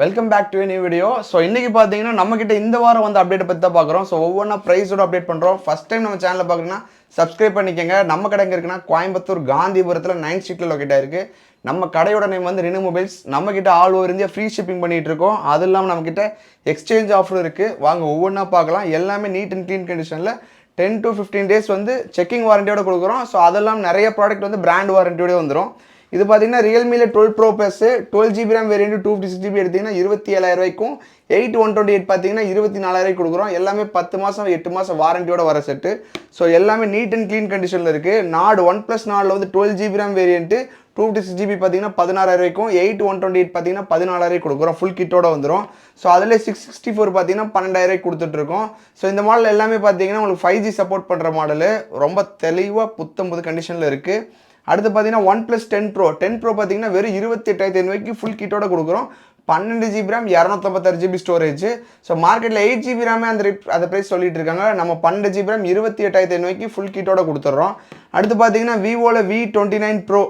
Welcome back to new video so இன்னைக்கு பார்த்தீங்கன்னா நம்ம கிட்ட இந்த வாரம் வந்து அப்டேட் பற்றி தான் பார்க்குறோம். ஸோ ஒவ்வொன்றா ப்ரைஸோட அப்டேட் பண்ணுறோம் ஃபஸ்ட் டைம் நம்ம சேனலில் பார்க்குறீங்கன்னா சப்ஸ்கிரைப் பண்ணிக்கங்க. நம்ம கடை எங்கே இருக்குன்னா கோயம்புத்தூர் காந்திபுரத்தில் நைன் ஸ்ட்ரீட்டில் லொக்கேட் ஆயிருக்கு. நம்ம கடையோட நேம் வந்து ரினு மொபைல்ஸ் நம்ம கிட்ட all over India free shipping பண்ணிட்டு இருக்கோம். அது இல்லாமல் நம்ம கிட்ட எக்ஸ்சேஞ்ச் ஆஃபர் இருக்குது வாங்க ஒவ்வொன்றா பார்க்கலாம். எல்லாமே நீட் அண்ட் க்ளீன் கண்டிஷனில் டென் டு ஃபிஃப்டீன் டேஸ் வந்து செக்கிங் வாரண்டியோட கொடுக்குறோம். ஸோ அதெல்லாம் நிறைய ப்ராடக்ட் வந்து பிராண்ட் வாரண்டியோட வந்துடும் இது பார்த்தீங்கன்னா ரியல்மியில் twelve pro plus twelve GB RAM variant two fifty six GB எடுத்தீங்கன்னா இருபத்தி ஏழாயிரம் ரூபாய்க்கும் எயிட் ஒன் டுவெண்ட்டி எயிட் பார்த்தீங்கன்னா இருபத்தி நாலாயிரம் கொடுக்குறோம். எல்லாமே பத்து மாதம் எட்டு மாதம் வாரண்டியோட வர செட்டு ஸோ எல்லாமே நீட் அண்ட் க்ளீன் கண்டிஷனில் இருக்குது நாடு ஒன் ப்ளஸ் நாலில் வந்து twelve GB RAM variant two fifty six GB பார்த்தீங்கன்னா பதினாறாயிரம் ரூபாய்க்கும் எயிட் ஒன் டுவெண்ட்டி எயிட் பார்த்தீங்கன்னா பதினாலாயிரம் கொடுக்குறோம். ஃபுல் கிட்டோட வந்துடும் ஸோ அதில் சிக்ஸ் சிக்ஸ்டி ஃபோர் பார்த்தீங்கன்னா பன்னெண்டாயிரம் கொடுத்துட்ருக்கோம் ஸோ இந்த மாடல் எல்லாமே பார்த்தீங்கன்னா உங்களுக்கு ஃபைவ் ஜி சப்போர்ட் பண்ணுற மாடலு ரொம்ப தெளிவாக புத்தம் புது கண்டிஷனில் இருக்குது அடுத்து பார்த்தீங்கன்னா OnePlus ten pro ten pro பார்த்தீங்கன்னா வெறும் இருபத்தி எட்டாயிரத்தி ஐநூறுக்கு ஃபுல் கிட்டோட கொடுக்குறோம். பன்னெண்டு ஜிபி ரேம் இரநூத்தம்பத்தாறு ஜிபி ஸ்டோரேஜ் ஸோ மார்க்கெட்டில் எயிட் ஜிபி ரேமே அந்த அந்த ப்ரைஸ் சொல்லிட்டு இருக்காங்க. நம்ம பன்னெண்டு ஜிபி ரேம் இருபத்தி எட்டாயிரத்தி ஐநூறுக்கு ஃபுல் கிட்டோட கொடுத்துட்றோம் அடுத்து பார்த்தீங்கன்னா விவோவில் வி டுவெண்ட்டி நைன் ப்ரோ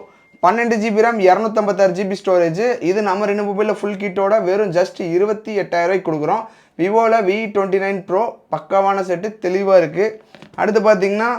பன்னெண்டு ஜிபி ரேம் இரநூத்தம்பத்தாறு ஜிபி ஸ்டோரேஜ் இது நம்ம ரெண்டு மொபைலில் ஃபுல் கிட்டோட வெறும் ஜஸ்ட் இருபத்தி எட்டாயிரம் ரூபாய்க்கு கொடுக்குறோம். விவோவில் வி டுவெண்ட்டி நைன் ப்ரோ பக்காவான செட்டு தெளிவாக இருக்குது அடுத்து பார்த்தீங்கன்னா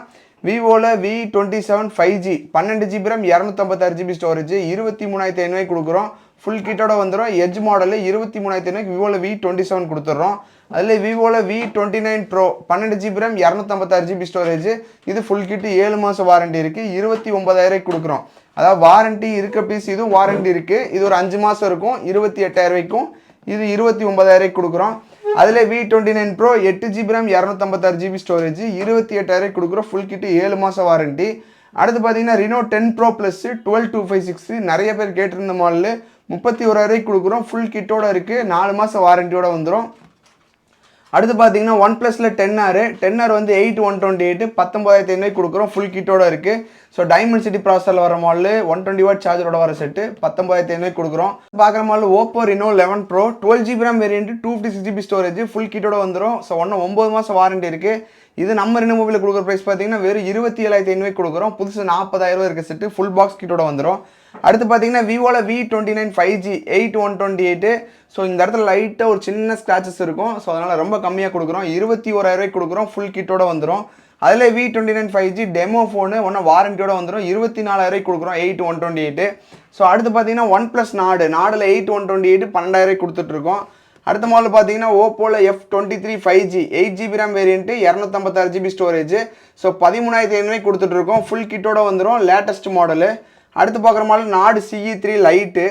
விவோவில் V twenty seven five G பன்னெண்டு ஜிபி ரேம் இரநூத்தம்பத்தாறு ஜிபி ஸ்டோரேஜ் இருபத்தி மூணாயிரத்தி ஐநூறு கொடுக்குறோம். ஃபுல் கிட்டோட வந்துடும் எஜ் மாடலு இருபத்தி மூணாயிரத்தி ஐநூறு விவோவில் வி டுவெண்ட்டி செவன் கொடுத்துட்றோம் அதில் விவோவில் வி டுவெண்ட்டி நைன் ப்ரோ பன்னெண்டு ஜிபி ரேம் இரநூத்தம்பத்தாறு ஜிபி ஸ்டோரேஜ் இது ஃபுல் கிட்டு ஏழு மாதம் வாரண்டி இருக்குது இருபத்தி ஒன்பதாயிரம் கொடுக்குறோம். அதாவது வாரண்டி இருக்க பீஸ் இதுவும் வாரண்டி இருக்குது இது ஒரு அஞ்சு மாதம் இருக்கும். இருபத்தி எட்டாயிரம் ரூபாய்க்கும் இது இருபத்தி ஒன்பதாயிரம் கொடுக்குறோம். அதில் வி டுவெண்ட்டி நைன் ப்ரோ எட்டு ஜிபி ரேம் இரநூத்தம்பத்தாறு ஜிபி ஸ்டோரேஜ் இருபத்தி எட்டாயிரம் கொடுக்குறோம் ஃபுல் கிட்டு ஏழு மாதம் வாரண்டி அடுத்து பார்த்தீங்கன்னா Reno ten pro plus twelve two five six நிறைய பேர் கேட்டிருந்த மாடலு முப்பத்தி ஓராயிரம் கொடுக்குறோம். ஃபுல் கிட்டோட இருக்குது நாலு மாதம் வாரண்டியோட வந்துடும் அடுத்து பார்த்தீங்கன்னா ஒன் ப்ளஸில் டென் ஆர் டென் ஆர் வந்து எயிட் ஒன் டுவெண்ட்டி எயிட் பத்தொம்பதாயிரத்தி ஐநூறு கொடுக்குறோம். ஃபுல் கிட்டோட இருக்குது ஸோ டைமண்ட் சிட்டி ப்ராசரில் வர மாடல் ஒன் டுவெண்ட்டி வாட் சார்ஜரோட வர செட்டு பத்தொம்பதாயிரத்தி ஐநூறு கொடுக்குறோம். பார்க்குற model Oppo Reno eleven pro twelve GB RAM variant two fifty six GB storage full கிட்டோட வந்துடும் ஸோ ஒன்று ஒம்பது மாதம் வாரண்டி இருக்குது இது நம்ம ரெண்டு மொபைலில் கொடுக்குற ப்ரைஸ் பார்த்தீங்கன்னா வெறும் இருபத்தி ஏழாயிரத்தி ஐநூறு கொடுக்குறோம். புதுசு நாற்பதாயிரம் இருக்க செட்டு ஃபுல் பாக்ஸ் கிட்டோட வந்துடும் அடுத்து பார்த்தீங்கன்னா விவோவில் V twenty nine five G eight one twenty eight so இந்த இடத்துல லைட்டாக ஒரு சின்ன ஸ்க்ராச்சஸ் இருக்கும். ஸோ அதனால் ரொம்ப கம்மியாக கொடுக்குறோம். இருபத்தி ஓராயிரூவாய்க்கு கொடுக்குறோம். ஃபுல் கிட்டோட வந்துடும் அதில் V twenty nine five G demo phone ஒன்றும் வாரண்டியோட வந்துடும் இருபத்தி நாலாயிரூவாய்க்கு கொடுக்குறோம் eight one twenty eight so அடுத்து பார்த்தீங்கன்னா ஒன் ப்ளஸ் நாடு. நாடில் எயிட் ஒன் டுவெண்ட்டி எயிட் பன்னெண்டாயிரம் கொடுத்துட்ருக்கோம் அடுத்த மாடல் பார்த்தீங்கன்னா ஓப்போவில் F twenty three five G eight GB RAM variant இரநூத்தம்பத்தாறு GB storage so பதிமூணாயிரத்தி ஐநூறு கொடுத்துட்ருக்கோம் ஃபுல் கிட்டோட வந்துடும் லேட்டஸ்ட் மாடலு அடுத்து பார்க்குற model Nord CE three lite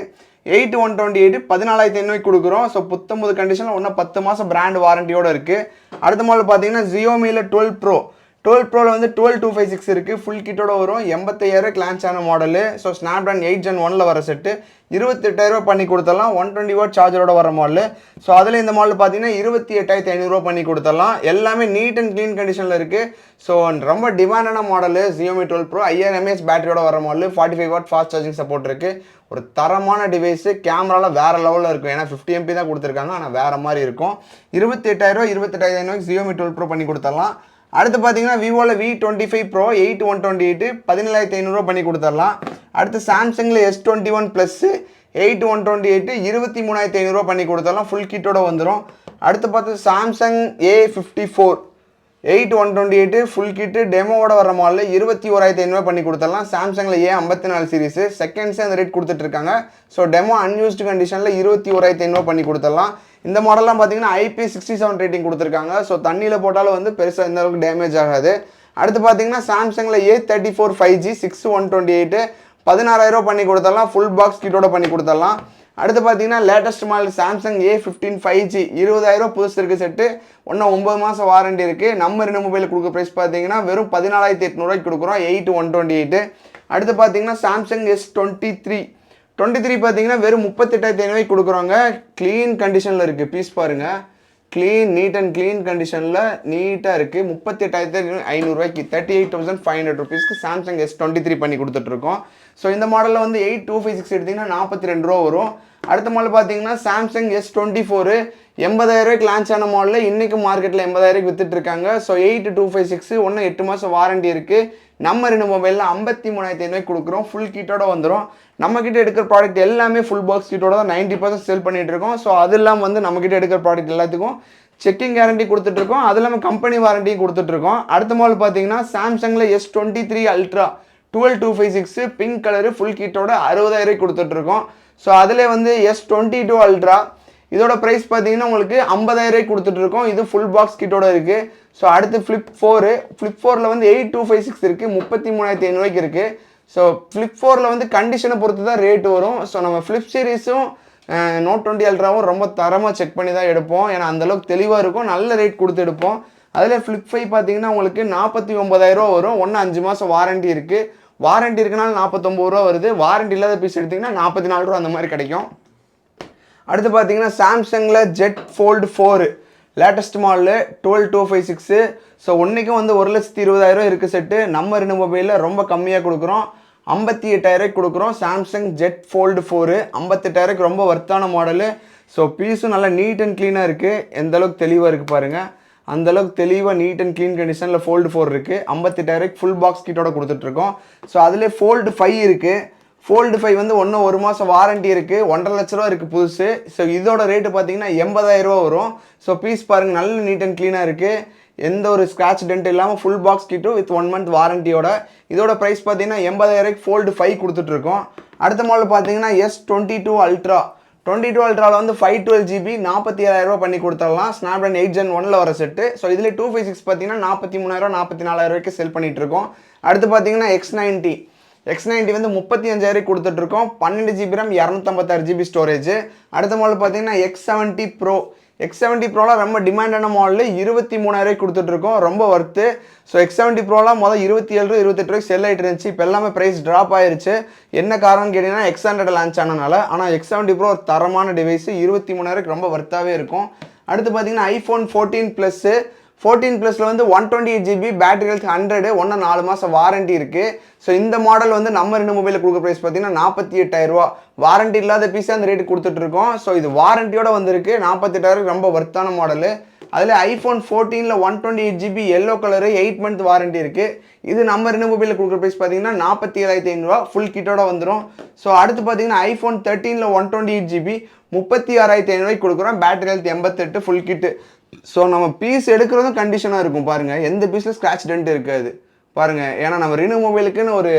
eight one twenty eight பதினாலாயிரத்தி ஐநூறு கொடுக்குறோம். ஸோ புத்தம்பது கண்டிஷனில் ஒன்றும் பத்து மாதம் பிராண்ட் வாரண்டியோட இருக்குது அடுத்த மாடல் பார்த்தீங்கன்னா ஜியோமியில் டுவெல் ப்ரோ டுவெல் ப்ரோவில் வந்து டுவெல் டூ ஃபைவ் சிக்ஸ் இருக்குது ஃபுல் கிட்டோட வரும். எண்பத்தையாயிரம் கிளான்ச் ஆன model so snap eight gen ஒனில் வர செட்டு இருபத்தெட்டாயிரரூபா பண்ணி கொடுத்தலாம் ஒன் டுவெண்ட்டி வாட் சார்ஜரோட வர மாடலு ஸோ அதில் இந்த மாடல் பார்த்தீங்கன்னா இருபத்தி எட்டாயிரத்தி ஐநூறுரூவா பண்ணி கொடுத்தலாம் எல்லாமே நீட் அண்ட் க்ளீன் கண்டிஷனில் இருக்குது ஸோ ரொம்ப டிமாண்டான மாடலு ஜியோமி டுவெல் ப்ரோ ஐயாயிரம் எம்ஏஎஸ் பேட்டரியோட வர model forty five watt fast charging support இருக்குது ஒரு தரமான டிவைஸு கேமராவில் வேறு லெவலில் இருக்கும். ஏன்னா ஃபிஃப்டி எம்பி தான் கொடுத்துருக்காங்க. ஆனால் வேறு மாதிரி இருக்கும். இருபத்தி எட்டாயிரம் இருபத்தெட்டாயிரம் ஜியோமி டுவெல் ப்ரோ பண்ணி கொடுத்தலாம் அடுத்து பார்த்தீங்கன்னா விவோவில் V twenty five pro eight one twenty eight பதினேழாயிரத்தி ஐநூறுரூவா பண்ணி கொடுத்துடலாம். அடுத்து சாம்சங்கில் S twenty one plus eight one twenty eight இருபத்தி மூணாயிரத்தி ஐநூறுரூவா பண்ணி கொடுத்துடலாம். ஃபுல் கிட்டோட வந்துடும் அடுத்து பார்த்து Samsung A fifty four eight one twenty eight full kit டெமோவோட வர மாடலில் இருபத்தி ஓராயிரத்தி ஐநூறு பண்ணி கொடுத்துடலாம். சாம்சங்கில் ஏ ஐம்பத்தி நாலு சீரிஸு செகண்ட்ஸே அந்த ரேட் கொடுத்துட்ருக்காங்க. ஸோ டெமோ அன்யூஸ்டு கண்டிஷனில் இருபத்தி ஓராயிரத்தி ஐநூறு பண்ணி கொடுத்துடலாம். இந்த மாடல்லாம் பார்த்தீங்கன்னா ஐபி சிக்ஸ்டி செவன் ரேட்டிங் கொடுத்துருக்காங்க. ஸோ தண்ணியில் போட்டாலும் வந்து பெருசாக எந்த அளவுக்கு டேமேஜ் ஆகாது. அடுத்து பார்த்தீங்கன்னா சாம்சங்கில் A thirty four five G six one twenty eight பதினாறாயிரம் பண்ணி கொடுத்துடலாம். ஃபுல் பாக்ஸ் கிட்டோட பண்ணி கொடுத்துடலாம். அடுத்து பார்த்தீங்கன்னா latest model Samsung A fifteen five G இருபதாயிரம் புதுசு இருக்குது செட்டு ஒன்றும் ஒம்பது மாதம் வாரண்டி இருக்குது நம்ம ரெண்டு மொபைல் கொடுக்குற ப்ரைஸ் பார்த்தீங்கன்னா வெறும் பதினாலாயிரத்தி எட்நூறுவாய்க்கு கொடுக்குறோம். எயிட் ஒன் டுவெண்ட்டி எயிட்டு அடுத்து பார்த்தீங்கன்னா Samsung S twenty three twenty three பார்த்தீங்கன்னா வெறும் முப்பத்தெட்டாயிரத்தி ஐநூறுவாய்க்கு கொடுக்குறோங்க. க்ளீன் கண்டிஷனில் இருக்குது பீஸ் பாருங்கள் க்ளீன் நீட் அண்ட் க்ளீன் கண்டிஷனில் நீட்டாக இருக்குது முப்பத்தெட்டாயிரத்தி ஐநூறுரூவாய்க்கு thirty eight thousand five hundred ருபீஸ்க்கு சாம்சங் எஸ் டுவெண்ட்டி த்ரீ பண்ணி கொடுத்துட்ருக்கோம் ஸோ இந்த மாடலில் வந்து எயிட் டூ ஃபைவ் சிக்ஸ் எடுத்திங்கன்னா நாற்பத்தி ரெண்டு ரூபா வரும். அடுத்த மாடல் பார்த்தீங்கன்னா சாம்சங் எஸ் டுவெண்ட்டி ஃபோரு எண்பதாயிரரூவாய்க்கு லான்ச் ஆன மாடலில் இன்றைக்கும் மார்க்கெட்டில் எண்பதாயிரூவாய்க்கு வித்துட்டு இருக்காங்க. So eight two five six ஒன்று எட்டு மாதம் வாரண்டி இருக்குது நம்ம ரெண்டு மொபைலில் ஐம்பத்தி மூணாயிரத்தி ஐநூறு கொடுக்குறோம். ஃபுல் கிட்டோட வந்துடும் நம்ம கிட்ட எடுக்கிற ப்ராடக்ட் எல்லாமே ஃபுல் பாக்ஸ் கிட்டோட தான் நைன்ட்டி பர்சன்ட் செல் பண்ணிகிட்டு இருக்கோம். ஸோ அது இல்லாமல் வந்து நம்மக்கிட்ட எடுக்கிற ப்ராடக்ட் எல்லாத்துக்கும் செக்கிங் கேரண்டி கொடுத்துட்ருக்கோம் அது இல்லாமல் கம்பெனி வாரண்டியும் கொடுத்துட்ருக்கோம் அடுத்த மாடல் பார்த்தீங்கன்னா சாம்சங்கில் S twenty three ultra twelve two five six pink colour full கிட்டோட அறுபதாயிரம் கொடுத்துட்ருக்கோம் ஸோ அதில் வந்து எஸ் டுவெண்ட்டி டூ அல்ட்ரா இதோட ப்ரைஸ் பார்த்தீங்கன்னா உங்களுக்கு ஐம்பதாயிரம் கொடுத்துட்ருக்கோம் இது ஃபுல் பாக்ஸ் கிட்டோட இருக்குது ஸோ அடுத்து ஃப்ளிப் ஃபோரு ஃப்ளிப் ஃபோரில் வந்து எயிட் டூ ஃபைவ் சிக்ஸ் இருக்குது முப்பத்தி மூணாயிரத்தி ஐநூறுக்கு இருக்குது ஸோ ஃப்ளிப் ஃபோரில் வந்து கண்டிஷனை பொறுத்து தான் ரேட் வரும். ஸோ நம்ம ஃப்ளிப் சீரிஸும் நோட் டுவெண்ட்டி அல்ட்ராவும் ரொம்ப தரமாக செக் பண்ணி தான் எடுப்போம். ஏன்னா அந்தளவுக்கு தெளிவாக இருக்கும். நல்ல ரேட் கொடுத்து எடுப்போம். அதில் ஃப்ளிப் ஃபைவ் பார்த்தீங்கன்னா உங்களுக்கு நாற்பத்தி ஒம்பதாயிரரூவா வரும். ஒன்று அஞ்சு மாதம் வாரண்டி இருக்குது வாரண்டி இருக்கனால நாற்பத்தொம்பது ரூபா வருது. வாரண்டி இல்லாத பீஸ் எடுத்திங்கன்னா நாற்பத்தி நாலு ரூபா அந்த மாதிரி கிடைக்கும். அடுத்து பார்த்தீங்கன்னா சாம்சங்கில் Z fold four latest model twelve two five six so ஒன்றைக்கும் வந்து ஒரு லட்சத்தி இருபதாயிரம் இருக்குது செட்டு நம்ம ரெண்டு மொபைலில் ரொம்ப கம்மியாக கொடுக்குறோம். ஐம்பத்தி எட்டாயிரம் கொடுக்குறோம். சாம்சங் ஜெட் ஃபோல்டு ஃபோரு ஐம்பத்தெட்டாயிரக்கு ரொம்ப ஒர்த்தான மாடலு ஸோ பீஸும் நல்லா நீட் அண்ட் க்ளீனாக இருக்குது எந்த அளவுக்கு தெளிவாக இருக்குது பாருங்கள் அந்தளவுக்கு தெளிவாக நீட் அண்ட் க்ளீன் கண்டிஷனில் ஃபோல்டு ஃபோர் இருக்குது ஐம்பத்தெட்டாயிரக்கு ஃபுல் பாக்ஸ் கிட்டோட கொடுத்துட்ருக்கோம் ஸோ அதிலே ஃபோல்டு ஃபைவ் இருக்குது ஃபோல்டு ஃபைவ் வந்து ஒன்று ஒரு மாதம் வாரண்டி இருக்குது ஒன்றரை லட்ச ரூபா இருக்குது புதுசு. ஸோ இதோட ரேட்டு பார்த்தீங்கன்னா எண்பதாயிரம் ரூபா வரும். ஸோ பீஸ் பாருங்கள் நல்ல நீட் அண்ட் க்ளீனாக இருக்குது எந்த ஒரு ஸ்க்ராட்ச் டென்ட் இல்லாமல் ஃபுல் பாக்ஸ் கிட்டும் வித் ஒன் மந்த் வாரண்டியோட இதோட ப்ரைஸ் பார்த்தீங்கன்னா எண்பதாயிரம் ஃபோல்டு ஃபைவ் கொடுத்துட்ருக்கோம். அடுத்த மாடல் பார்த்தீங்கன்னா S twenty two ultra twenty two அல்ட்ராவில் வந்து ஃபைவ் டுவெல் ஜிபி நாற்பத்தி ஏழாயிரரூபா பண்ணி கொடுத்துடலாம். ஸ்னாப்டன் எயிட் ஜென் ஒனில் வர செட்டு ஸோ இதில் டூ ஃபைவ் சிக்ஸ் பார்த்தீங்கன்னா நாற்பத்தி மூணாயிரம் நாற்பத்தி நாலாயிரூவாய்க்கு செல் பண்ணிகிட்ருக்கோம் அடுத்து பார்த்தீங்கன்னா எக்ஸ் நைன்ட்டி எக்ஸ் நைன்ட்டி வந்து முப்பத்தி அஞ்சாயிரம் கொடுத்துட்ருக்கோம். பன்னெண்டு ஜிபி ரேம் இரநூத்தம்பத்தாறு ஜிபி ஸ்டோரேஜ் அடுத்த மாடல் பார்த்தீங்கன்னா X seventy pro X seventy ப்ரோலாம் ரொம்ப டிமாண்டான மாடல் இருபத்தி மூணாயிரம் கொடுத்துட்ருக்கோம். ரொம்ப ஒர்த்து ஸோ எக்ஸ் செவன்ட்டி ப்ரோலாம் மொதல் இருபத்தி ஏழு இருபத்தெட்டு ரூபாய்க்கு செல் ஆகிட்டு இருந்துச்சு. இப்போ எல்லாமே ப்ரைஸ் ட்ராப் ஆயிருச்சு. என்ன காரணம்னு கேட்டிங்கன்னா எக்ஸ் ஹண்ட்ரட் லான்ச் ஆனனால. ஆனால் எக்ஸ் செவன்ட்டி ப்ரோ ஒரு தரமான டிவைஸ் இருபத்தி மூணாயிரம் ரொம்ப ஒர்த்தாகவே இருக்கும். அடுத்து பார்த்தீங்கன்னா ஐஃபோன் ஃபோர்டீன் ப்ளஸ்ஸு ஃபோர்டீன் ப்ளஸில் வந்து one twenty eight GB battery health hundred ஒன்று நாலு மாதம் வாரண்டி இருக்குது ஸோ இந்த மாடல் வந்து நம்ம ரெண்டு மொபைலில் கொடுக்குற ப்ரைஸ் பார்த்தீங்கன்னா நாற்பத்தி எட்டாயிரரூவா வாரண்டி இல்லாத பீஸே அந்த ரேட்டு கொடுத்துட்ருக்கோம் ஸோ இது வாரண்டியோட வந்திருக்கு. நாற்பத்தெட்டாயிரம் ரொம்ப ஒர்த்தான மாடலு அதில் iPhone ஃபோர்டீனில் one twenty eight GB yellow colour eight month warranty இருக்குது இது நம்ம ரெண்டு மொபைலில் கொடுக்குற ப்ரைஸ் பார்த்தீங்கன்னா நாற்பத்தி ஏழாயிரத்தி ஐநூறுரூவா ஃபுல் கிட்டோட வந்துடும் ஸோ அடுத்து பார்த்தீங்கன்னா ஐஃபோன் தேர்ட்டீனில் ஒன் டுவெண்ட்டி எயிட் ஜிபி முப்பத்தி ஆறாயிரத்தி ஐநூறுவாய்க்கு கொடுக்குறோம். பேட்டரி ஹெல்த் எண்பத்தெட்டு ஃபுல் கிட்டு ஸோ நம்ம பீஸ் எடுக்கிறதும் கண்டிஷனாக இருக்கும் பாருங்கள் எந்த பீஸில் ஸ்க்ராட்ச் டென்ட் இருக்காது. பாருங்கள் ஏன்னா நம்ம ரினு மொபைலுக்குன்னு ஒரு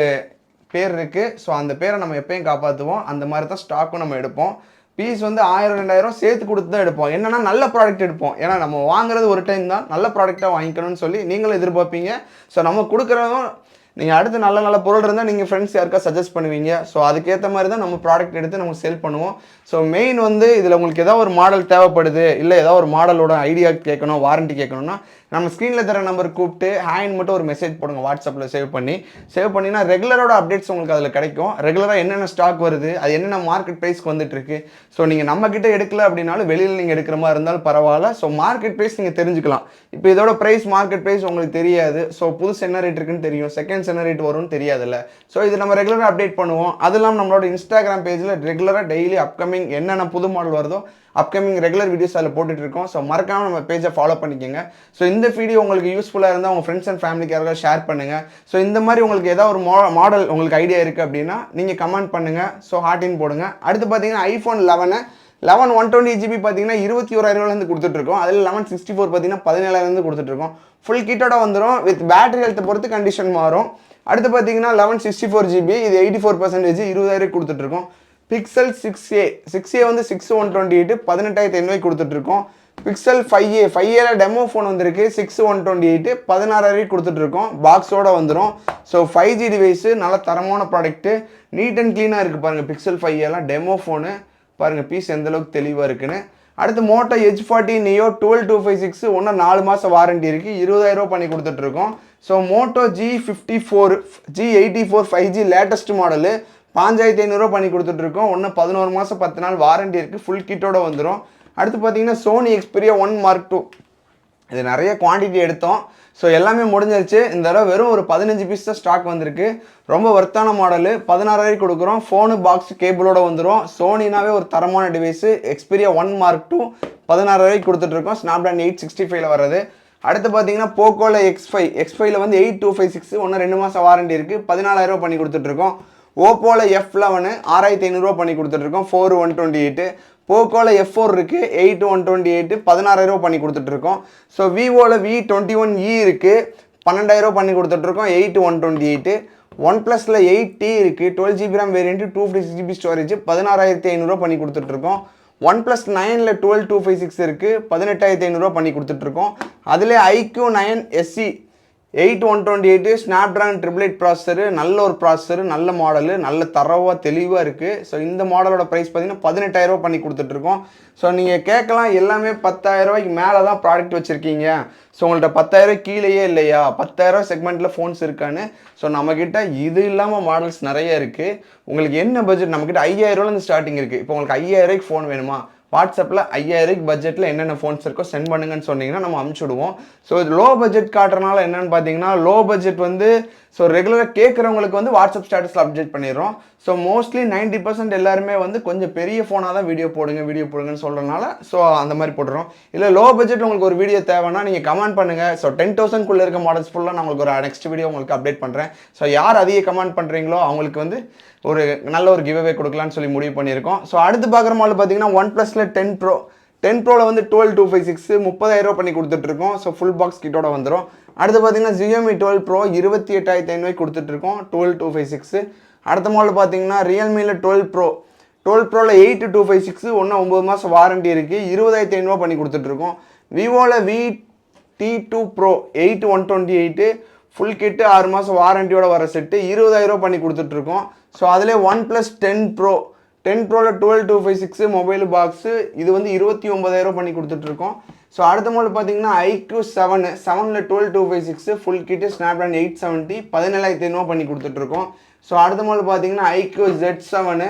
பேர் இருக்குது ஸோ அந்த பேரை நம்ம எப்பயும் காப்பாற்றுவோம் அந்த மாதிரி தான் ஸ்டாக்கும் நம்ம எடுப்போம். பீஸ் வந்து ஆயிரம் ரெண்டாயிரம் சேர்த்து கொடுத்து தான் எடுப்போம். என்னென்னா நல்ல ப்ராடக்ட் எடுப்போம். ஏன்னா நம்ம வாங்குறது ஒரு டைம் தான். நல்ல ப்ராடக்டாக வாங்கிக்கணும்னு சொல்லி நீங்களும் எதிர்பார்ப்பீங்க. ஸோ நம்ம கொடுக்குறதும் நீங்கள் அடுத்து நல்ல நல்ல பொருள் இருந்தால் நீங்கள் ஃப்ரெண்ட்ஸ் யாருக்கா சஜஸ்ட் பண்ணுவீங்க? ஸோ அதுக்கேற்ற மாதிரி தான் நம்ம ப்ராடக்ட் எடுத்து நம்ம சேல் பண்ணுவோம். ஸோ மெயின் வந்து இதில் உங்களுக்கு ஏதாவது ஒரு மாடல் தேவைப்படுது இல்லை ஏதாவது ஒரு மாடலோட ஐடியா கேட்கணும் வாரண்டி கேட்கணும்னா நம்ம ஸ்க்ரீனில் தர நம்பர் கூப்பிட்டு ஹேண்ட் மட்டும் ஒரு மெசேஜ் போடுங்க வாட்ஸ்அப்பில் சேவ் பண்ணி. சேவ் பண்ணினா ரெகுலரோட அப்டேட்ஸ் உங்களுக்கு அதில் கிடைக்கும். ரெகுலராக என்னென்ன ஸ்டாக் வருது அது என்னென்ன மார்க்கெட் ப்ரைஸ்க்கு வந்துட்டுருக்கு. ஸோ நீங்கள் நம்மக்கிட்ட எடுக்கல அப்படின்னாலும் வெளியில் நீங்கள் எடுக்கிற மாதிரி இருந்தாலும் பரவாயில்ல. ஸோ மார்க்கெட் ப்ரைஸ் நீங்கள் தெரிஞ்சுக்கலாம். இப்போ இதோட ப்ரைஸ் மார்க்கெட் ப்ரைஸ் உங்களுக்கு தெரியாது. ஸோ புதுசு என்ன ரேட் இருக்குன்னு தெரியும். செகண்ட்ஸ் என்ன ரேட் வரும்னு தெரியாதுல்ல. ஸோ இது நம்ம ரெகுலராக அப்டேட் பண்ணுவோம். அது இல்லாமல் நம்மளோட இன்ஸ்டாகிராம் பேஜில் ரெகுலராக டெய்லி அப்கமிங் என்னென்ன புது மாடல் வருதோ அப்கமிங் ரெகுலர் வீடியோஸ் அதில் போட்டுட்டு இருக்கோம் ஸோ மறக்காம நம்ம பேஜை ஃபாலோ பண்ணிக்கோங்க. ஸோ இந்த வீடியோ உங்களுக்கு யூஸ்ஃபுல்லாக இருந்தால் உங்கள் ஃப்ரெண்ட்ஸ் அண்ட் ஃபேமிலிக்கு யாராவது ஷேர் பண்ணுங்கள் ஸோ இந்த மாதிரி உங்களுக்கு ஏதாவது ஒரு மாடல் உங்களுக்கு ஐடியா இருக்குது அப்படின்னா நீங்கள் கமெண்ட் பண்ணுங்கள் ஸோ ஹார்டின் போடுங்க. அடுத்து பார்த்தீங்கன்னா iPhone eleven eleven one twenty GB பார்த்தீங்கன்னா இருபத்தி ஓராயிரூவாலேருந்து கொடுத்துட்ருக்கோம் அதில் லெவன் சிக்ஸ்டி ஃபோர் பார்த்தீங்கன்னா பதினேழாயிரந்து கொடுத்துட்ருக்கோம் ஃபுல் கிட்டோட வந்துடும் வித் பேட்டரி ஹெல்த்தை பொறுத்து கண்டிஷன் மாறும். அடுத்து பார்த்தீங்கன்னா லெவன் சிக்ஸ்டி ஃபோர் ஜிபி இது எயிட்டி ஃபோர் பர்சன்டேஜ் இருபதாயிரம் கொடுத்துட்ருக்கோம் Pixel six A six A வந்து சிக்ஸ் ஒன் டுவெண்ட்டி எயிட் பதினெட்டாயிரத்தி ஐநூறு கொடுத்துட்ருக்கோம். பிக்சல் ஃபைவ் ஏ ஃபைவ் ஏல டெமோ ஃபோன் வந்திருக்கு சிக்ஸ் ஒன் டுவெண்ட்டி எயிட்டு பதினாறாயிரம் கொடுத்துட்ருக்கோம். பாக்ஸோட வந்துடும் ஸோ ஃபைவ் ஜி டிவைஸு நல்ல தரமான ப்ராடக்ட்டு நீட் அண்ட் க்ளீனாக இருக்குது பாருங்கள் பிக்சல் ஃபைவ் ஏலாம் டெமோ ஃபோனு பாருங்கள் பீஸ் எந்தளவுக்கு தெளிவாக இருக்குன்னு. அடுத்து Moto edge forty neo twelve two five six ஒன்று நாலு மாதம் வாரண்டி இருக்குது இருபதாயிரம் பண்ணி கொடுத்துட்ருக்கோம். So Moto G fifty four G eighty four five G latest model பாஞ்சாயிரத்தி ஐநூறுரூவா பண்ணி கொடுத்துட்ருக்கோம். ஒன்று பதினோரு மாதம் பத்து நாள் வாரண்டி இருக்குது ஃபுல் கிட்டோட வந்துடும் அடுத்து பார்த்தீங்கன்னா Sony Xperia one mark two இது நிறைய குவான்டிட்டி எடுத்தோம். ஸோ எல்லாமே முடிஞ்சிருச்சு. இந்த தடவை வெறும் ஒரு பதினஞ்சு பீஸ் தான் ஸ்டாக் வந்திருக்கு. ரொம்ப ஒர்த்தான மாடலு பதினாறாயிரம் கொடுக்குறோம். ஃபோனு பாக்ஸ் கேபிளோட வந்துடும் சோனினாவே ஒரு தரமான device Xperia one mark two பதினாறாயிரம் கொடுத்துட்ருக்கோம். ஸ்னாப்டான் எயிட் சிக்ஸ்டி ஃபைவ்ல வர்றது. அடுத்து பார்த்தீங்கன்னா போக்கோல எக்ஸ் ஃபைவ் எக்ஸ் ஃபைவ்ல வந்து எயிட் டூ ஃபைவ் சிக்ஸ் ஒன்று ரெண்டு மாதம் வாரண்டி இருக்குது பதினாலாயிரம் பண்ணி கொடுத்துட்ருக்கோம். ஓப்போவில் எஃப் லெவனு ஆறாயிரத்தி ஐநூறுரூவா பண்ணி கொடுத்துட்ருக்கோம். ஃபோர் ஒன் டுவெண்ட்டி எயிட்டு போக்கோல எஃப் ஃபோர் இருக்குது எயிட் ஒன் டுவெண்ட்டி எயிட்டு பதினாறாயிரம் பண்ணி கொடுத்துட்ருக்கோம். So விவோவில் V twenty one e E இருக்குது பன்னெண்டாயிரம் பண்ணி கொடுத்துட்ருக்கோம். Eight one twenty eight one ப்ளஸில் எயிட் டி இருக்குது twelve GB RAM variant two fifty six GB storage பதினாறாயிரத்தி ஐநூறுரூவா பண்ணி கொடுத்துட்ருக்கோம். ஒன் ப்ளஸ் நைனில் டுவெல் டூ ஃபைவ் சிக்ஸ் இருக்குது பதினெட்டாயிரத்தி ஐநூறுரூவா பண்ணி கொடுத்துட்ருக்கோம். அதில் iQOO nine SE eight one twenty eight Snapdragon triple eight processor நல்ல ஒரு ப்ராசஸரு நல்ல மாடலு நல்ல தரவாக தெளிவாக இருக்குது ஸோ இந்த மாடலோட ப்ரைஸ் பார்த்தீங்கன்னா பதினெட்டாயிரரூவா பண்ணி கொடுத்துட்ருக்கோம். ஸோ நீங்கள் கேட்கலாம் எல்லாமே பத்தாயிரம் ரூபாய்க்கு மேலே தான் ப்ராடக்ட் வச்சுருக்கீங்க. ஸோ உங்கள்கிட்ட பத்தாயிரம் கீழேயே இல்லையா? பத்தாயிரம் செக்மெண்ட்டில் ஃபோன்ஸ் இருக்கான்னு. ஸோ நம்மக்கிட்ட இது இல்லாமல் மாடல்ஸ் நிறைய இருக்குது உங்களுக்கு என்ன பட்ஜெட் நம்மக்கிட்ட ஐயாயிரரூவாலேருந்து ஸ்டார்டிங் இருக்குது இப்போ உங்களுக்கு ஐயாயிரரூவாய்க்கு ஃபோன் வேணுமா? வாட்ஸ்அப்பில் ஐயாயிரம் பட்ஜெட்டில் என்னென்ன ஃபோன்ஸ் இருக்கோ சென்ட் பண்ணுங்கன்னு சொன்னீங்கன்னா நம்ம அமுச்சு விடுவோம் ஸோ இது லோ பட்ஜெட் காட்டுறனால என்னென்னு பார்த்தீங்கன்னா லோ பட்ஜெட் வந்து ஸோ ரெகுலராக கேட்குறவங்களுக்கு வந்து வாட்ஸ்அப் ஸ்டேட்டஸில் அப்டேட் பண்ணிடுறோம். ஸோ மோஸ்ட்லி நைன்டி பர்சன்ட் எல்லாருமே வந்து கொஞ்சம் பெரிய ஃபோனாக தான் வீடியோ போடுங்க வீடியோ போடுங்கன்னு சொல்கிறனால ஸோ அந்த மாதிரி போட்டுறோம் இல்லை லோ பட்ஜெட் உங்களுக்கு ஒரு வீடியோ தேவைன்னா நீங்கள் கமெண்ட் பண்ணுங்கள் ஸோ டென் தௌசண்ட்குள்ளே இருக்க மாடல்ஸ் ஃபுல்லாக நான் உங்களுக்கு ஒரு நெக்ஸ்ட் வீடியோ உங்களுக்கு அப்டேட் பண்ணுறேன் ஸோ யார் அதிக கமெண்ட் பண்ணுறீங்களோ அவங்களுக்கு வந்து ஒரு நல்ல ஒரு கிவ்அவே கொடுக்கலான்னு சொல்லி முடிவு பண்ணியிருக்கோம். ஸோ அடுத்து பார்க்குற மாடல் பார்த்தீங்கன்னா ஒன் ப்ளஸில் டென் ப்ரோ டென் ப்ரோவில் வந்து டுவெல் டூ ஃபைவ் சிக்ஸ் முப்பதாயிரம் பண்ணி கொடுத்துட்ருக்கோம். ஸோ ஃபுல் பாக்ஸ் கிட்டோட வந்துடும் அடுத்து பார்த்தீங்கன்னா ஜியோமி டுவெல் ப்ரோ இருபத்தி எட்டாயிரத்தி ஐநூறுக்கு கொடுத்துட்ருக்கோம். டுவெல் டூ ஃபைவ் சிக்ஸு அடுத்த மாடல் பார்த்தீங்கன்னா ரியல்மியில் டுவெல் ப்ரோ டுவெல் ப்ரோவில் எயிட் டூ ஃபைவ் சிக்ஸ் ஒன்று ஒம்பது மாதம் வாரண்டி இருக்குது இருபதாயிரத்தி ஐநூறுவா பண்ணி கொடுத்துட்ருக்கோம். விவோவில் V T two pro eight one twenty eight full kit ஆறு மாதம் வாரண்டியோட வர செட்டு இருபதாயிரம் பண்ணி கொடுத்துட்ருக்கோம். ஸோ அதிலே one plus ten pro ten ப்ரோவில் twelve two five six mobile box இது வந்து இருபத்தி ஒம்பதாயிரம் பண்ணி கொடுத்துட்ருக்கோம். ஸோ அடுத்த மாடல் பார்த்தீங்கன்னா ஐக்யூ செவனு செவனில் twelve two five six full kit Snapdragon eight seventy பதினேழாயிரத்தி ஐநூறுவா பண்ணி கொடுத்துட்ருக்கோம். ஸோ அடுத்த மாடல் பார்த்தீங்கன்னா iQOO Z seven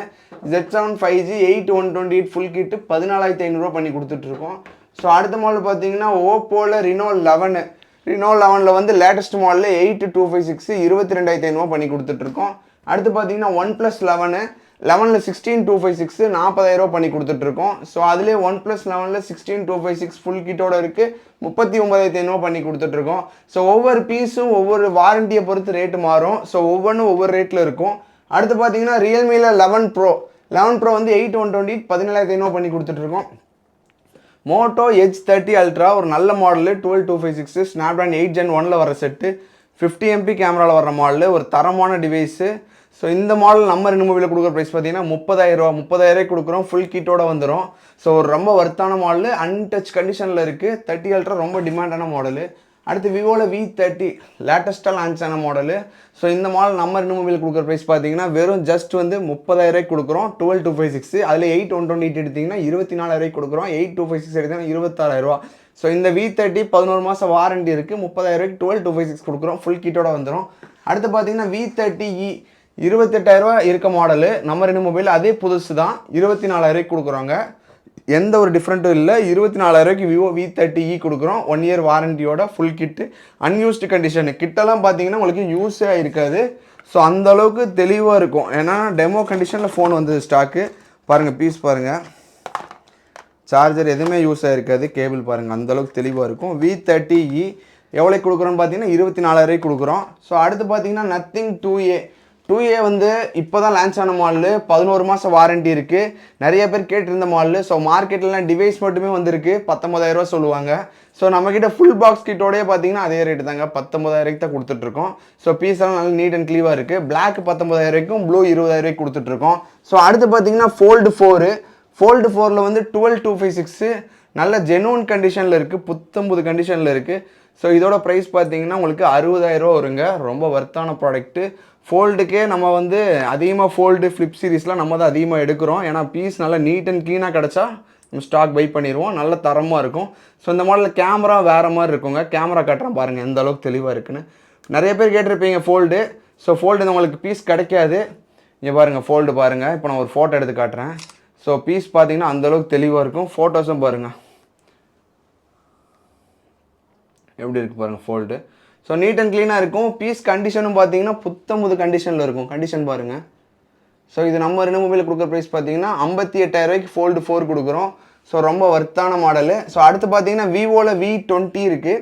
Z seven five G eight one twenty eight full kit பதினாலாயிரத்தி ஐநூறுரூவா பண்ணி கொடுத்துட்ருக்கோம். ஸோ அடுத்த மாடல் பார்த்தீங்கன்னா ஓப்போவில் ரினோ லெவனு ரினோ லெவனில் வந்து லேட்டஸ்ட் மாடலில் எயிட் டூ ஃபைவ் சிக்ஸு இருபத்தி ரெண்டாயிரத்தி ஐநூறுவா பண்ணி கொடுத்துட்ருக்கோம். அடுத்து பார்த்தீங்கன்னா ஒன் ப்ளஸ் லெவனு லெவனில் சிக்ஸ்டீன் டூ ஃபைவ் சிக்ஸு நாற்பதாயிரம் பண்ணி கொடுத்துட்ருக்கோம். ஸோ அதிலே ஒன் ப்ளஸ் லெவனில் sixteen two five six full கிட்டோட இருக்குது முப்பத்தி ஒன்பதாயிரத்தி ஐநூறுவா பண்ணி கொடுத்துட்ருக்கோம். ஸோ ஒவ்வொரு பீஸும் ஒவ்வொரு வாரண்டியை பொறுத்து ரேட்டு மாறும். ஸோ ஒவ்வொன்றும் ஒவ்வொரு ரேட்டில் இருக்கும். அடுத்து பார்த்தீங்கன்னா ரியல்மியில் லெவன் ப்ரோ லெவன் ப்ரோ வந்து எயிட் ஒன் டுவெண்ட்டி பதினேழாயிரத்தி ஐநூறுவா பண்ணி கொடுத்துட்ருக்கோம். மோட்டோ ஹெச் தேர்ட்டி அல்ட்ரா ஒரு நல்ல model twelve two five six Snapdragon eight gen ஒனில் வர செட்டு ஃபிஃப்டி எம்பி கேமராவில் வர மாடலு ஒரு தரமான டிவைஸு ஸோ இந்த மாடல் நம்ம ரெண்டு மொபைலில் கொடுக்குற ப்ரைஸ் பார்த்தீங்கன்னா முப்பதாயிரரூவா முப்பதாயிரம் கொடுக்குறோம். ஃபுல் கிட்டோட வந்துடும் ஸோ ஒரு ரொம்ப ஒர்த்தான மாடலு அன்டச் கண்டிஷனில் இருக்குது தேர்ட்டி அல்ட்ரா ரொம்ப டிமாண்டான மாடலு அடுத்து விவோவில் வி தேர்ட்டி லேட்டஸ்ட்டாக லான்ச் ஆன மாடலு ஸோ இந்த மாடல் நம்ம ரெண்டு மொபைல் கொடுக்குற ப்ரைஸ் பார்த்தீங்கன்னா வெறும் ஜஸ்ட் வந்து முப்பதாயிரரூவாய்க்கு கொடுக்குறோம். டுவெல் டூ ஃபைவ் சிக்ஸ் அதில் எயிட் ஒன் டுவெண்ட்டி எயிட் எடுத்திங்கன்னா இருபத்தி நாலாயிரூவாய்க்கு கொடுக்குறோம். எயிட் டூ ஃபைவ் சிக்ஸ் எடுத்தீங்கன்னா இருபத்தாறாயிரரூவா ஸோ இந்த வி தேர்ட்டி பதினோரு மாதம் வாரண்டி இருக்குது முப்பதாயிரரூவாய்க்கு டுவெல் டூ ஃபைவ் சிக்ஸ் கொடுக்குறோம். ஃபுல் கிட்டோட வந்துடும் அடுத்து பார்த்தீங்கன்னா வி தேர்ட்டி இ இருபத்தெட்டாயிரரூவா இருக்க மாடலு நம்ம ரெண்டு மொபைல் அதே புதுசு தான். இருபத்தி நாலாயிரூவாய்க்கு கொடுக்குறாங்க. எந்த ஒரு டிஃப்ரெண்ட்டும் இல்லை. இருபத்தி நாலாயிரூவாய்க்கு Vivo V thirty e e கொடுக்குறோம். ஒன் இயர் வாரண்டியோட ஃபுல் கிட்டு அன்யூஸ்டு கண்டிஷன் கிட்டெல்லாம் பார்த்தீங்கன்னா உங்களுக்கு யூஸே இருக்காது. ஸோ அந்த அளவுக்கு தெளிவாக இருக்கும். ஏன்னா டெமோ கண்டிஷனில் ஃபோன் வந்தது ஸ்டாக்கு பாருங்கள் பீஸ் பாருங்கள் சார்ஜர் எதுவுமே யூஸ் ஆகிருக்காது கேபிள் பாருங்கள் அந்தளவுக்கு தெளிவாக இருக்கும். வி தேர்ட்டி இ e எவ்வளோக்கு கொடுக்குறோன்னு பார்த்தீங்கன்னா இருபத்தி நாலாயிரம் கொடுக்குறோம். ஸோ அடுத்து பார்த்தீங்கன்னா nothing two A two A வந்து இப்போ தான் லான்ச் ஆன மாடலு பதினோரு மாதம் வாரண்டி இருக்குது நிறைய பேர் கேட்டிருந்த மாடலு ஸோ மார்க்கெட்லலாம் டிவைஸ் மட்டுமே வந்திருக்கு. பத்தொம்பதாயிரரூவா சொல்லுவாங்க. ஸோ நம்மக்கிட்ட ஃபுல் பாக்ஸ் கிட்டோடய பார்த்தீங்கன்னா அதே ரேட்டு தாங்க. பத்தொம்பதாயிரக்கு தான் கொடுத்துட்ருக்கோம். ஸோ பீஸ் எல்லாம் நல்லா நீட் அண்ட் க்ளீவாக இருக்குது பிளாக் பத்தொம்பதாயிரக்கும் ப்ளூ இருபதாயிரக்கு கொடுத்துட்ருக்கோம். ஸோ அடுத்து பார்த்தீங்கன்னா ஃபோல்டு ஃபோரு ஃபோல்டு ஃபோரில் வந்து டுவெல் டூ ஃபைவ் சிக்ஸு நல்ல ஜெனூன் கண்டிஷனில் இருக்குது புத்தம்புது கண்டிஷனில் இருக்குது ஸோ இதோட ப்ரைஸ் பார்த்தீங்கன்னா உங்களுக்கு அறுபதாயிரரூவா வருங்க. ரொம்ப ஒர்த்தான ப்ராடக்ட்டு ஃபோல்டுக்கே நம்ம வந்து அதிகமாக ஃபோல்டு ஃப்ளிப் சீரிஸ்லாம் நம்ம தான் அதிகமாக எடுக்கிறோம். ஏன்னா பீஸ் நல்லா நீட் அண்ட் க்ளீனாக கிடச்சா நம்ம ஸ்டாக் பை பண்ணிடுவோம். நல்ல தரமாக இருக்கும். ஸோ இந்த மாடலில் கேமரா வேறு மாதிரி இருக்குங்க. கேமரா கட்டுறேன் பாருங்கள் எந்த அளவுக்கு தெளிவாக இருக்குன்னு. நிறைய பேர் கேட்டிருப்பீங்க ஃபோல்டு ஸோ ஃபோல்டு உங்களுக்கு பீஸ் கிடைக்காது. இங்கே பாருங்கள் ஃபோல்டு பாருங்கள் இப்போ நான் ஒரு ஃபோட்டோ எடுத்து காட்டுறேன். ஸோ பீஸ் பார்த்தீங்கன்னா அந்தளவுக்கு தெளிவாக இருக்கும். ஃபோட்டோஸும் பாருங்கள் எப்படி இருக்குது பாருங்கள் ஃபோல்டு ஸோ நீட் அண்ட் க்ளீனாக இருக்கும். பீஸ் கண்டிஷனும் பார்த்தீங்கன்னா புத்தம்புது கண்டிஷனில் இருக்கும். கண்டிஷன் பாருங்கள் ஸோ இது நம்ம ரெண்டு மொபைல் கொடுக்குற ப்ரைஸ் பார்த்தீங்கன்னா ஐம்பத்தி எட்டாயிரரூவாய்க்கு ஃபோல்டு ஃபோர் கொடுக்குறோம். ஸோ ரொம்ப ஒர்த்தான மாடலு ஸோ அடுத்து பார்த்தீங்கன்னா விவோவில் வி டுவெண்ட்டி இருக்குது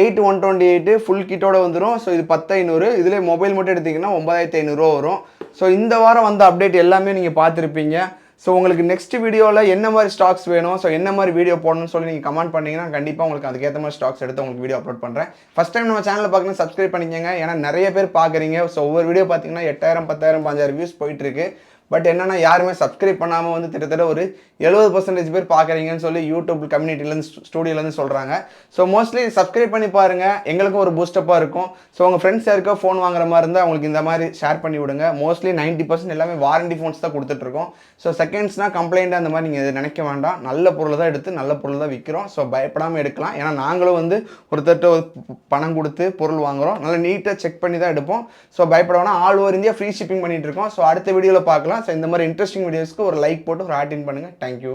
eight one twenty eight full கிட்டோட வந்துடும் ஸோ இது பத்து ஐநூறு. இதில் மொபைல் மட்டும் எடுத்திங்கன்னா ஒம்பதாயிரத்தி ஐநூறுரூவா வரும். ஸோ இந்த வாரம் வந்த அப்டேட் எல்லாமே நீங்கள் பார்த்துருப்பீங்க. ஸோ உங்களுக்கு நெக்ஸ்ட் வீடியோவில் என்ன மாதிரி ஸ்டாக்ஸ் வேணும்? ஸோ என்ன மாதிரி வீடியோ போடணும்னு சொல்லி நீங்கள் கமெண்ட் பண்ணிங்கன்னா கண்டிப்பாக உங்களுக்கு அதுக்கேற்ற மாதிரி ஸ்டாக்ஸ் எடுத்து உங்களுக்கு வீடியோ அப்லோட் பண்ணுறேன் ஃபஸ்ட் டைம் நம்ம சேனலில் பார்க்கணும் சப்ஸ்கிரைப் பண்ணிக்கங்க. ஏன்னா நிறைய பேர் பார்க்குறீங்க. ஸோ ஒவ்வொரு வீடியோ பார்த்தீங்கன்னா எட்டாயிரம் பத்தாயிரம் பஞ்சாயிரம் வியூஸ் போயிட்டுருக்கு பட் என்னென்னா யாருமே சப்ஸ்கிரைப் பண்ணாமல் வந்து கிட்டத்தட்ட ஒரு எழுபது பர்சன்டேஜ் பேர் பார்க்குறீங்கன்னு சொல்லி யூடியூப் கம்யூனிட்டிலேருந்து ஸ்டூடியோலேருந்து சொல்கிறாங்க ஸோ மோஸ்ட்லி சப்ஸ்கிரைப் பண்ணி பாருங்கள் எங்களுக்கும் ஒரு பூஸ்டப்பாக இருக்கும். ஸோ உங்கள் ஃப்ரெண்ட்ஸ் யாருக்கோ ஃபோன் வாங்குற மாதிரி இருந்தால் அவங்களுக்கு இந்த மாதிரி ஷேர் பண்ணி விடுங்க. மோஸ்ட்லி 90% பர்சன்ட் எல்லாமே வாரண்டி ஃபோன்ஸ் தான் கொடுத்துட்ருக்கோம் ஸோ செகண்ட்ஸ்னால் கம்ப்ளைண்ட் அந்த மாதிரி நீங்கள் நினைக்க வேண்டாம். நல்ல பொருள் தான் எடுத்து நல்ல பொருள் தான் விற்கிறோம் ஸோ பயப்படாமல் எடுக்கலாம். ஏன்னா நாங்களும் வந்து ஒருத்தர்கிட்ட ஒரு பணம் கொடுத்து பொருள் வாங்குகிறோம் நல்லா நீட்டாக செக் பண்ணி தான் எடுப்போம். ஸோ பயப்பட வேணாம். All over India free shipping பண்ணிகிட்டு இருக்கோம். ஸோ அடுத்த வீடியோவில் பார்க்கலாம் ஸோ இந்த மாதிரி இன்ட்ரெஸ்டிங் வீடியோஸ்க்கு ஒரு லைக் போட்டு ஒரு ஆட் இன் பண்ணுங்கள் தேங்க்யூ